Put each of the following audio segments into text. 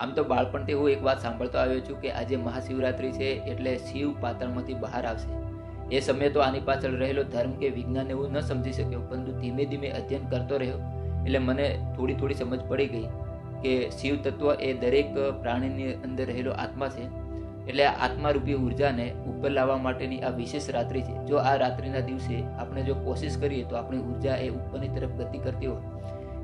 આમ તો બાળપણથી હું એક વાત સાંભળતો આવ્યો છું કે આજે મહાશિવરાત્રિ છે એટલે શિવ પાતાળમાંથી બહાર આવશે. એ સમયે તો આની પાછળ રહેલો ધર્મ કે વિજ્ઞાન એવું ન સમજી શક્યો, પરંતુ ધીમે ધીમે અધ્યયન કરતો રહ્યો. એટલે મને થોડી થોડી સમજ પડી ગઈ કે શિવ તત્વ એ દરેક પ્રાણીની અંદર રહેલો આત્મા છે. એટલે આ આત્મારૂપી ઉર્જાને ઉપર લાવવા માટેની આ વિશેષ રાત્રિ છે. જો આ રાત્રિના દિવસે આપણે જો કોશિશ કરીએ તો આપણી ઊર્જા એ ઉપરની તરફ ગતિ કરતી હોય.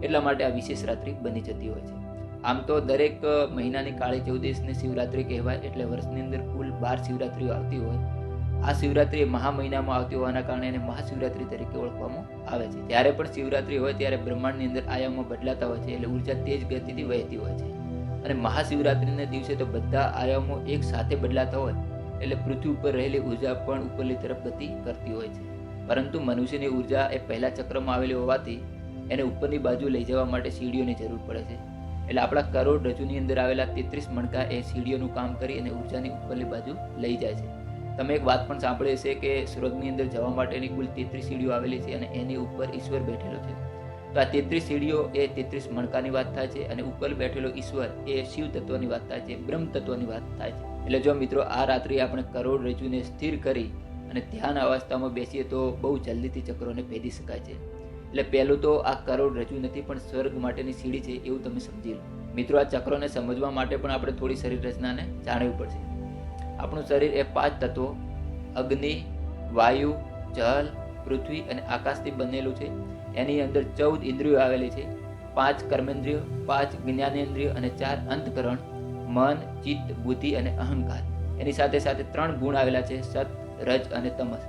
એટલા માટે આ વિશેષ રાત્રિ બની જતી હોય છે. આમ તો દરેક મહિનાની કાળી ચૌદશને શિવરાત્રિ કહેવાય એટલે વર્ષની અંદર કુલ બાર શિવરાત્રિઓ આવતી હોય. આ શિવરાત્રિ મહા મહિનામાં આવતી હોવાના કારણે એને મહાશિવરાત્રિ તરીકે ઓળખવામાં આવે છે. જ્યારે પણ શિવરાત્રિ હોય ત્યારે બ્રહ્માંડની અંદર આયામો બદલાતા હોય છે એટલે ઊર્જા તેજ ગતિથી વહેતી હોય છે. અને મહાશિવરાત્રિના દિવસે તો બધા આયામો એક સાથે બદલાતા હોય એટલે પૃથ્વી ઉપર રહેલી ઊર્જા પણ ઉપરની તરફ ગતિ કરતી હોય છે. પરંતુ મનુષ્યની ઊર્જા એ પહેલા ચક્રમાં આવેલી હોવાથી એને ઉપરની બાજુ લઈ જવા માટે સીડીઓની જરૂર પડે છે. એટલે આપણા કરોડરજ્જુની અંદર આવેલા તેત્રીસ મણકા એ સીડીઓનું કામ કરી અને ઉર્જાની ઉપરની બાજુ લઈ જાય છે. તમે એક વાત પણ સાંભળી હશે કે સ્વર્ગની અંદર જવા માટેની કુલ તેત્રીસ સીડીઓ આવેલી છે અને એની ઉપર ઈશ્વર બેઠેલો છે. તો આ તેત્રીસ સીડીઓ એ તેત્રીસ મણકાની વાત થાય છે અને ઉપર બેઠેલો ઈશ્વર એ શિવ તત્વની વાત થાય છે, બ્રહ્મ તત્વની વાત થાય છે. એટલે જો મિત્રો આ રાત્રિ આપણે કરોડ રજૂને સ્થિર કરી અને ધ્યાન અવસ્થામાં બેસીએ તો બહુ જલ્દીથી ચક્રોને ભેદી શકાય છે. એટલે પહેલું તો આ કરોડ રજૂ નથી, પણ સ્વર્ગ માટેની સીડી છે એવું તમે સમજી લો. મિત્રો, આ ચક્રોને સમજવા માટે પણ આપણે થોડી શરીર રચનાને જાણવી પડશે. આપણું શરીર એ પાંચ તત્વો, અગ્નિ, વાયુ જલ પૃથ્વી અને આકાશથી બનેલું છે. એની અંદર ચૌદ ઇન્દ્રિયો આવેલી છે. પાંચ કર્મેન્દ્રિયો, પાંચ જ્ઞાનેન્દ્રિયો અને ચાર અંતકરણ, મન, ચિત્ત, બુદ્ધિ અને અહંકાર. એની સાથે સાથે ત્રણ ગુણ આવેલા છે, સત, રજ અને તમસ.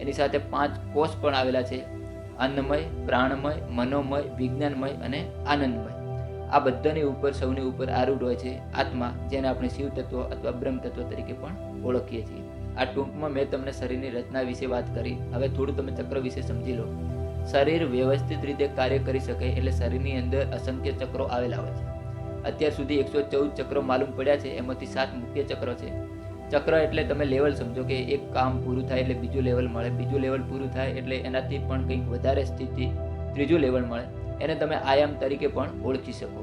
એની સાથે પાંચ કોષ પણ આવેલા છે. અન્નમય, પ્રાણમય, મનોમય, વિજ્ઞાનમય અને આનંદમય. આ બધાની ઉપર, સૌની ઉપર આરૂઢ હોય છે આત્મા, જેને આપણે શિવ તત્વ અથવા બ્રહ્મ તત્વ તરીકે પણ ઓળખીએ છીએ. આ ટૂંકમાં મેં તમને શરીરની રચના વિશે વાત કરી. હવે થોડું તમે ચક્ર વિશે સમજી લો. શરીર વ્યવસ્થિત રીતે કાર્ય કરી શકે એટલે શરીરની અંદર અસંખ્ય ચક્રો આવેલા હોય છે. અત્યાર સુધી એકસો ચૌદ ચક્રો માલુમ પડ્યા છે. એમાંથી સાત મુખ્ય ચક્રો છે. ચક્ર એટલે તમે લેવલ સમજો કે એક કામ પૂરું થાય એટલે બીજું લેવલ મળે, બીજું લેવલ પૂરું થાય એટલે એનાથી પણ કંઈક વધારે સ્થિતિ ત્રીજું લેવલ મળે, એને તમે આયામ તરીકે પણ ઓળખી શકો.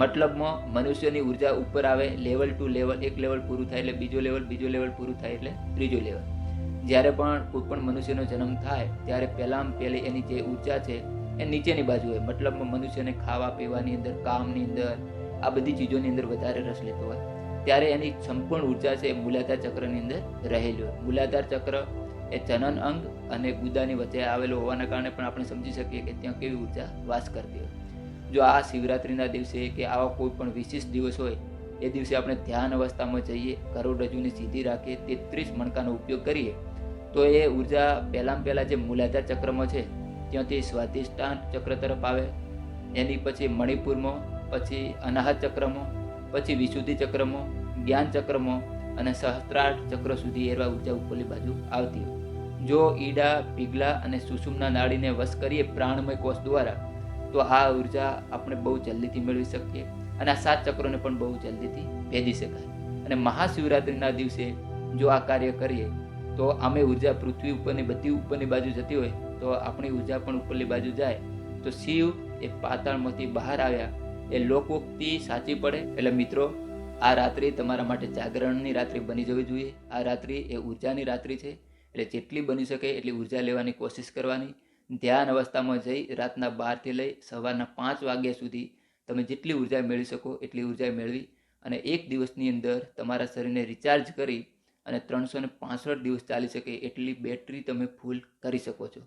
મતલબમાં મનુષ્યની ઊર્જા ઉપર આવે લેવલ ટુ લેવલ એક લેવલ પૂરું થાય એટલે બીજું લેવલ બીજું લેવલ પૂરું થાય એટલે ત્રીજું લેવલ જ્યારે પણ કોઈ પણ મનુષ્યનો જન્મ થાય, ત્યારે પહેલાં પહેલી એની જે ઊર્જા છે, એ નીચેની બાજુ હોય. મતલબમાં મનુષ્યને ખાવા, પીવાની અંદર, કામની અંદર, આ બધી ચીજોની અંદર વધારે રસ લેતો હોય. ત્યારે એની સંપૂર્ણ ઊર્જા છે એ મૂલાધાર ચક્રની અંદર રહેલી હોય. મૂલાધાર ચક્ર એ જનન અંગ અને ગુદાની વચ્ચે આવેલો હોવાના કારણે પણ આપણે સમજી શકીએ કે ત્યાં કેવી ઊર્જા વાસ કરતી હોય. જો આ શિવરાત્રિના દિવસે કે આવા કોઈ પણ વિશિષ્ટ દિવસ હોય, એ દિવસે આપણે ધ્યાન અવસ્થામાં જઈએ કરોડરજ્જુને સીધી રાખીએ, તેત્રીસ મણકાનો ઉપયોગ કરીએ, તો એ ઊર્જા પહેલાં પહેલાં જે મૂલાધાર ચક્રમાં છે, ત્યાંથી સ્વાધિષ્ઠાન ચક્ર તરફ આવે. એની પછી મણિપુરમાં, પછી અનાહત ચક્રમાં પછી વિશુદ્ધિ ચક્રમાં, જ્ઞાન ચક્રમાં અને સહસ્ત્રાર્થ ચક્ર સુધી એરવા ઊર્જા ઉપરની બાજુ આવતી હોય. જો ઈડા, પીગલા અને સુષુમના નાડીને વશ કરીએ પ્રાણમય કોષ દ્વારા, તો આ ઊર્જા આપણે બહુ જલ્દીથી મેળવી શકીએ અને આ સાત ચક્રોને પણ બહુ જલ્દીથી ભેદી શકાય. અને મહાશિવરાત્રિના દિવસે જો આ કાર્ય કરીએ, તો અમે ઊર્જા પૃથ્વી ઉપરની, બધી ઉપરની બાજુ જતી હોય, તો આપણી ઊર્જા પણ ઉપરની બાજુ જાય. તો શિવ એ પાતાળમાંથી બહાર આવ્યા એ લોકોક્તિ સાચી પડે? એટલે મિત્રો, આ રાત્રિ તમારા માટે જાગરણની રાત્રિ બની જવી જોઈએ. આ રાત્રિ એ ઉર્જાની રાત્રિ છે. એટલે જેટલી બની શકે એટલી ઊર્જા લેવાની કોશિશ કરવાની. ધ્યાન અવસ્થામાં જઈ રાતના બારથી લઈ સવારના પાંચ વાગ્યા સુધી તમે જેટલી ઊર્જા મેળવી શકો એટલી ઊર્જા મેળવી અને એક દિવસની અંદર તમારા શરીરને રિચાર્જ કરી અને ત્રણસો ને દિવસ ચાલી શકે એટલી બેટરી તમે ફૂલ કરી શકો છો.